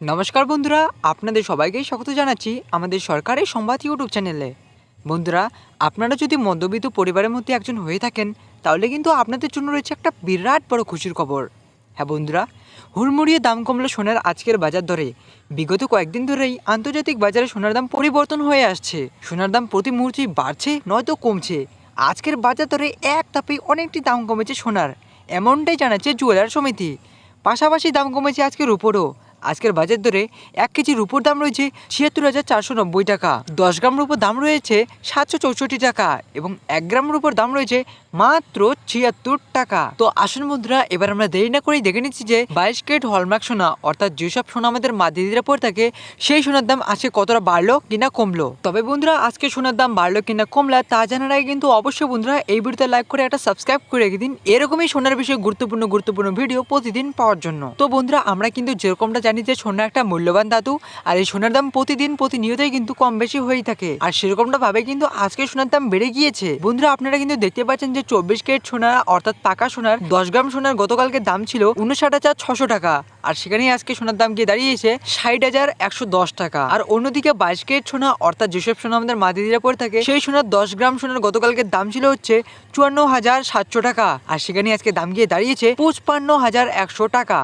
নমস্কার বন্ধুরা, আপনাদের সবাইকে স্বাগত জানাচ্ছি আমাদের সরকারের সংবাদ ইউটিউব চ্যানেলে। বন্ধুরা, আপনারা যদি মধ্যবিত্ত পরিবারের মধ্যে একজন হয়ে থাকেন, তাহলে কিন্তু আপনাদের জন্য রয়েছে একটা বিরাট বড় খুশির খবর। হ্যাঁ বন্ধুরা, হুড়মুড়িয়ে দাম কমলো সোনার আজকের বাজার দরে বিগত কয়েকদিন ধরেই আন্তর্জাতিক বাজারে সোনার দাম পরিবর্তন হয়ে আসছে। সোনার দাম প্রতি মুহূর্তেই বাড়ছে, নয়তো কমছে। আজকের বাজার দরে এক তাপেই অনেকটি দাম কমেছে সোনার, এমনটাই জানাচ্ছে জুয়েলার সমিতি। পাশাপাশি দাম কমেছে আজকের উপরও। আজকের বাজার দরে এক কেজি রুপোর দাম রয়েছে ছিয়াত্তর হাজার চারশো নব্বই টাকা। দশ গ্রাম রুপোর দাম রয়েছে সাতশো চৌষট্টি টাকা এবং এক গ্রাম রুপোর দাম রয়েছে মাত্র ছিয়াত্তর টাকা। তো আসুন বন্ধুরা, এবার আমরা দেরি না করেই দেখে নিচ্ছি যে বাইশ কেট হলমার্ক সোনা, অর্থাৎ যেসব সোনা আমাদের মা দিদিরা পরে থাকে, সেই সোনার দাম আজকে কতটা বাড়লো কিনা কমলো। তবে বন্ধুরা, আজকে সোনার দাম বাড়লো কিনা কমলা তা জানার আগে কিন্তু অবশ্যই বন্ধুরা, এই ভিডিওতে লাইক করে একটা সাবস্ক্রাইব করে রেখে দিন। এরকমই সোনার বিষয়ে গুরুত্বপূর্ণ গুরুত্বপূর্ণ ভিডিও প্রতিদিন পাওয়ার জন্য। তো বন্ধুরা, আমরা কিন্তু যেরকমটা জানি যে সোনা একটা মূল্যবান ধাতু আর এই সোনার দাম প্রতিদিন প্রতিনিয়তই কিন্তু কম বেশি হয়েই থাকে। আর সেরকমটা ভাবে কিন্তু আজকে সোনার দাম বেড়ে গিয়েছে। বন্ধুরা, আপনারা কিন্তু দেখতে পাচ্ছেন যে চব্বিশ কেট সোনা, অর্থাৎ পাকা সোনার, দশ গ্রাম সোনার গতকালকে দাম ছিল উনষাট হাজার ছশো টাকা। আর সেখানেই আজকে সোনার দাম গিয়ে দাঁড়িয়েছে ষাট হাজার একশো দশ টাকা। আর অন্যদিকে বাইশ কেট সোনা, অর্থাৎ যেসব সোনা আমাদের মা দিদিরা পরে থাকে, সেই সোনার দশ গ্রাম সোনার গতকালকে দাম ছিল হচ্ছে চুয়ান্ন হাজার সাতশো টাকা। আর সেখানে আজকে দাম গিয়ে দাঁড়িয়েছে পঁচপান্ন হাজার একশো টাকা।